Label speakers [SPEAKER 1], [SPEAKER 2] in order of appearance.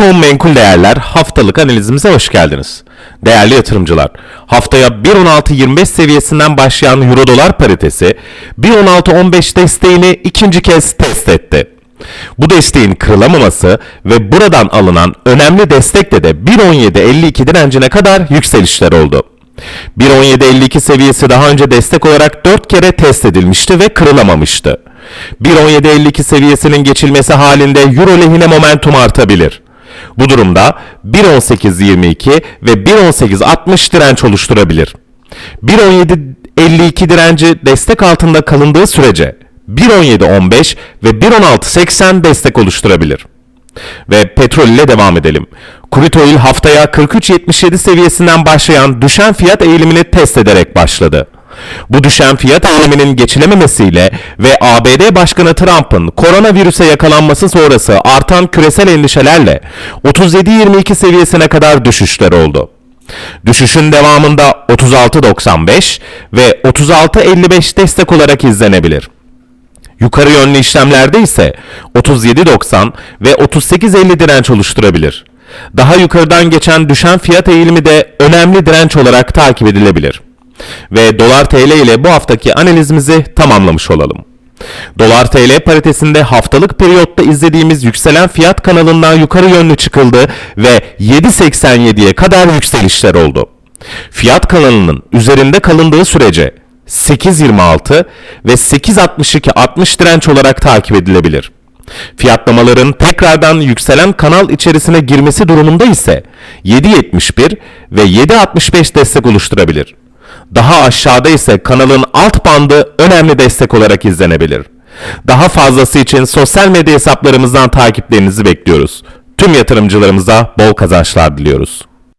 [SPEAKER 1] Bitcoin menkul değerler haftalık analizimize hoş geldiniz. Değerli yatırımcılar, haftaya 1.16.25 seviyesinden başlayan Euro dolar paritesi 1.16.15 desteğini ikinci kez test etti. Bu desteğin kırılamaması ve buradan alınan önemli destekle de 1.17.52 direncine kadar yükselişler oldu. 1.17.52 seviyesi daha önce destek olarak 4 kere test edilmişti ve kırılamamıştı. 1.17.52 seviyesinin geçilmesi halinde Euro lehine momentum artabilir. Bu durumda 1.18.22 ve 1.18.60 direnç oluşturabilir. 1.17.52 direnci destek altında kalındığı sürece 1.17.15 ve 1.16.80 destek oluşturabilir. Ve petrol ile devam edelim. Crude oil haftaya 43.77 seviyesinden başlayan düşen fiyat eğilimini test ederek başladı. Bu düşen fiyat eğiliminin geçilememesiyle ve ABD Başkanı Trump'ın koronavirüse yakalanması sonrası artan küresel endişelerle 37.22 seviyesine kadar düşüşler oldu. Düşüşün devamında 36.95 ve 36.55 destek olarak izlenebilir. Yukarı yönlü işlemlerde ise 37.90 ve 38.50 direnç oluşturabilir. Daha yukarıdan geçen düşen fiyat eğilimi de önemli direnç olarak takip edilebilir. Ve dolar TL ile bu haftaki analizimizi tamamlamış olalım. Dolar TL paritesinde haftalık periyotta izlediğimiz yükselen fiyat kanalından yukarı yönlü çıkıldı ve 7.87'ye kadar yükselişler oldu. Fiyat kanalının üzerinde kalındığı sürece 8.26 ve 8.62-60 direnç olarak takip edilebilir. Fiyatlamaların tekrardan yükselen kanal içerisine girmesi durumunda ise 7.71 ve 7.65 destek oluşturabilir. Daha aşağıda ise kanalın alt bandı önemli destek olarak izlenebilir. Daha fazlası için sosyal medya hesaplarımızdan takiplerinizi bekliyoruz. Tüm yatırımcılarımıza bol kazançlar diliyoruz.